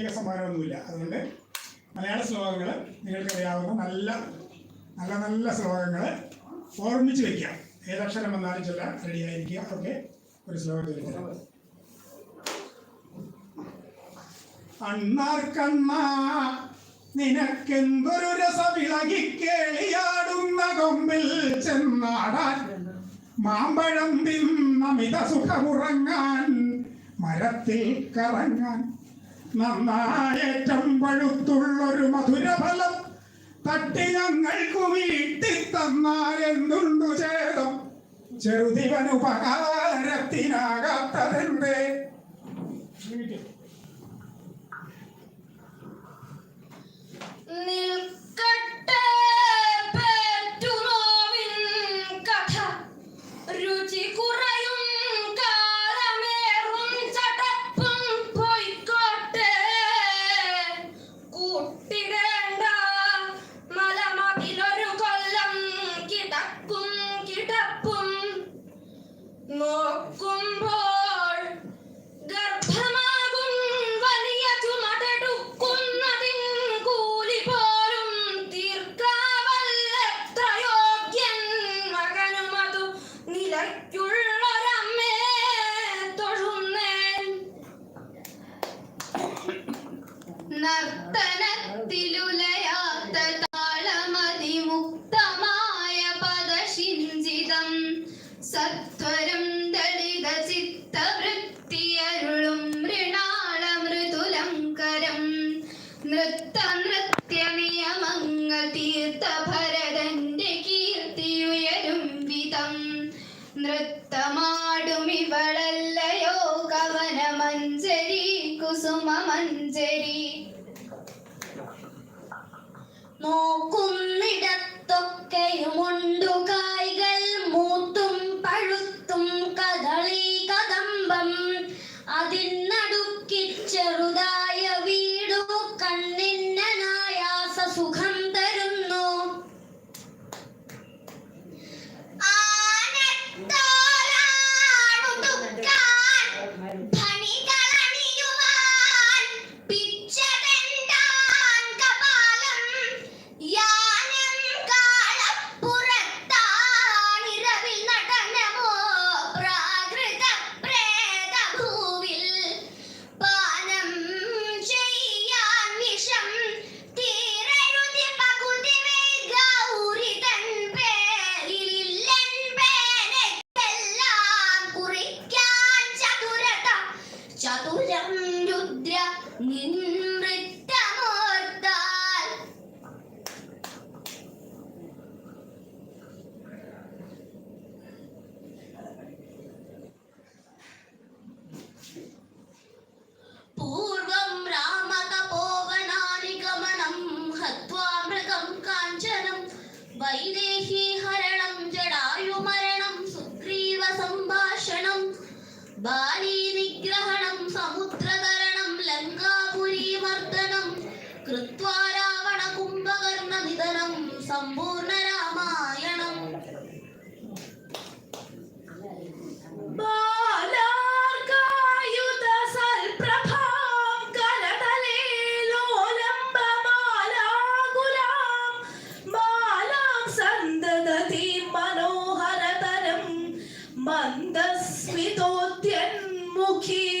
പ്രത്യേക സമ്മാനമൊന്നുമില്ല അതുകൊണ്ട് മലയാള ശ്ലോകങ്ങൾ നിങ്ങൾക്കറിയാവുന്ന നല്ല നല്ല നല്ല ശ്ലോകങ്ങൾ ഓർമ്മിച്ച് വയ്ക്കാം ഏതക്ഷരം വന്നാലും ചൊല്ലാൻ റെഡിയായിരിക്കുക ഓക്കെ. ഒരു ശ്ലോകം അണ്ണാർക്കണ്ണ നിനക്കെന്തൊരു രസവിളകി കേളിയാടുന്ന കൊമ്പിൽ ചെന്നാടാൻ? മാമ്പഴം തിന്നമിത സുഖമുറങ്ങാൻ മരത്തിൽ കറങ്ങാൻ നന്നായേറ്റം പഴുത്തുള്ളൊരു മധുരഫലം തട്ടി ഞങ്ങൾക്കു വീട്ടിത്തന്നാലെന്തുണ്ടു ചേതം. ചെറുതിവനുപകാരത്തിനാകാത്തതെന്തേ നിൽക്കട്ടെ. നോക്കുന്നിടത്തൊക്കെയുമുണ്ടു കാര്യം key.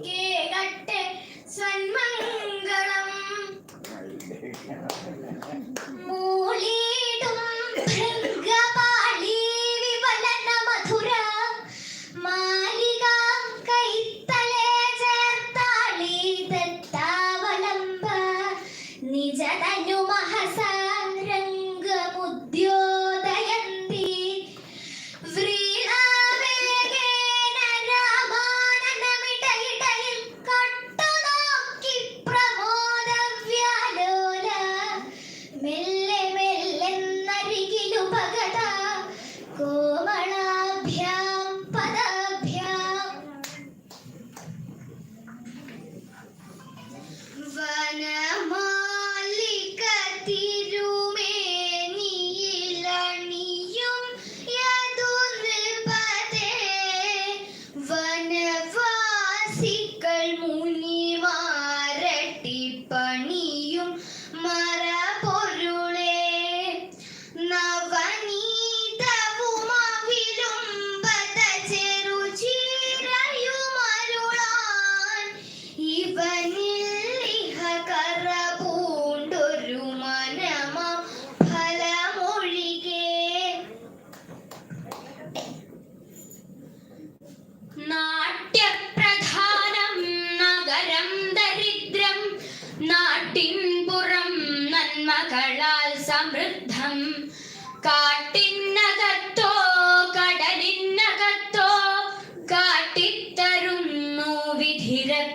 thinking अभ्यास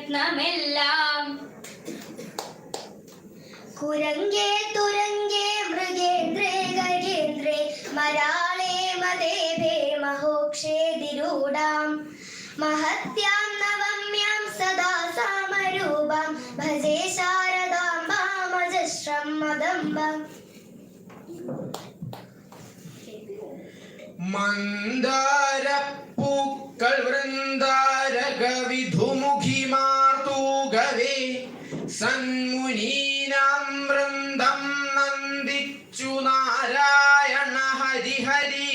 രത്നമെല്ലാം കുരങ്കേ തുരങ്കേ മൃഗേന്ദ്രേ ഗജേന്ദ്രേ മരാളേ മദേവേ മഹോക്ഷേതിരൂഢാം മഹത്യാം നവമ്യാം സദാ സാമരൂപാം. ഭജേ ശാരദാംബാമജശ്രം മദംബം. മന്ദാരപ്പൂക്കൾ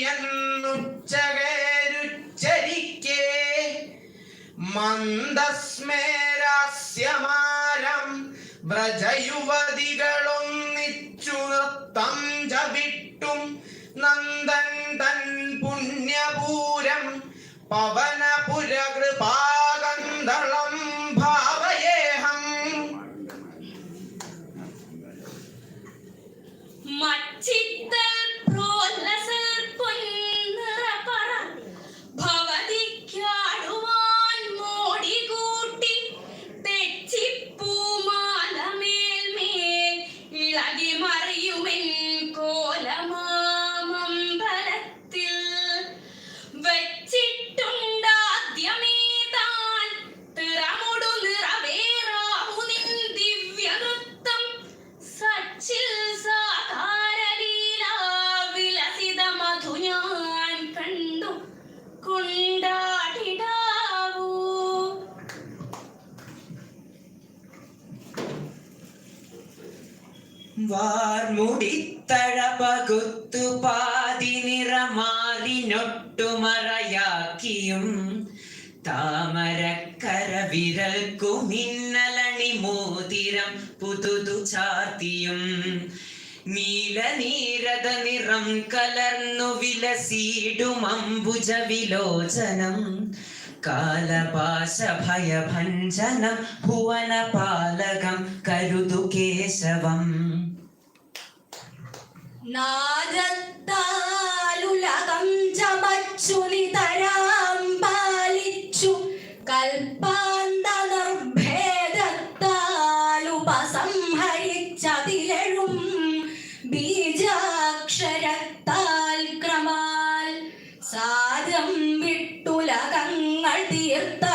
എന്നുച്ചകരുച്ചരിക്കേ മന്ദസ്മേരാസ്യമാരം വ്രജയുവതികളൊന്നിച്ചു നൃത്തം ചവിട്ടും നന്ദൻ തൻ പുണ്യപൂരം പവനപുരകൃപാകന്തളം இல்லை വാർമുടിത്തഴ പകുത്തു പാതി നിറമാലിനൊട്ടുമറയാക്കിയും താമരക്കര വിരൽക്കു മിന്നലണി മോതിരം പുതുതു ചാർത്തിയും നീലനീരത നിറം കലർന്നു വിലസീടും അംബുജ വിലോചനം കാലപാശ ഭയഭഞ്ജനം ഭുവനപാലകം കരുതു കേശവം നിതരാം പാലിച്ചു. ക്രമാൽ സാരം വിട്ടുലകങ്ങൾ തീർത്തരുളലാം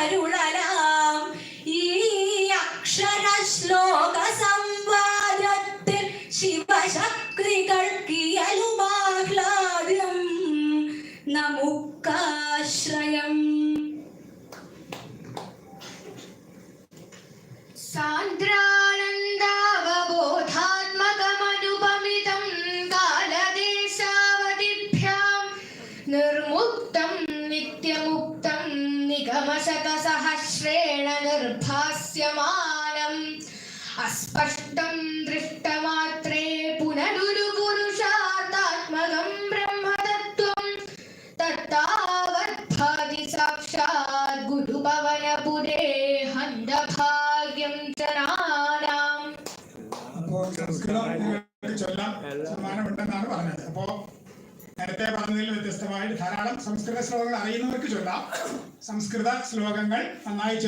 സമ്മാനമുണ്ടെന്നാണ് പറഞ്ഞത്. അപ്പോ നേരത്തെ പറഞ്ഞതിൽ വ്യത്യസ്തമായിട്ട് ധാരാളം സംസ്കൃത ശ്ലോകങ്ങൾ അറിയുന്നവർക്ക് ചൊല്ലാം സംസ്കൃത ശ്ലോകങ്ങൾ നന്നായി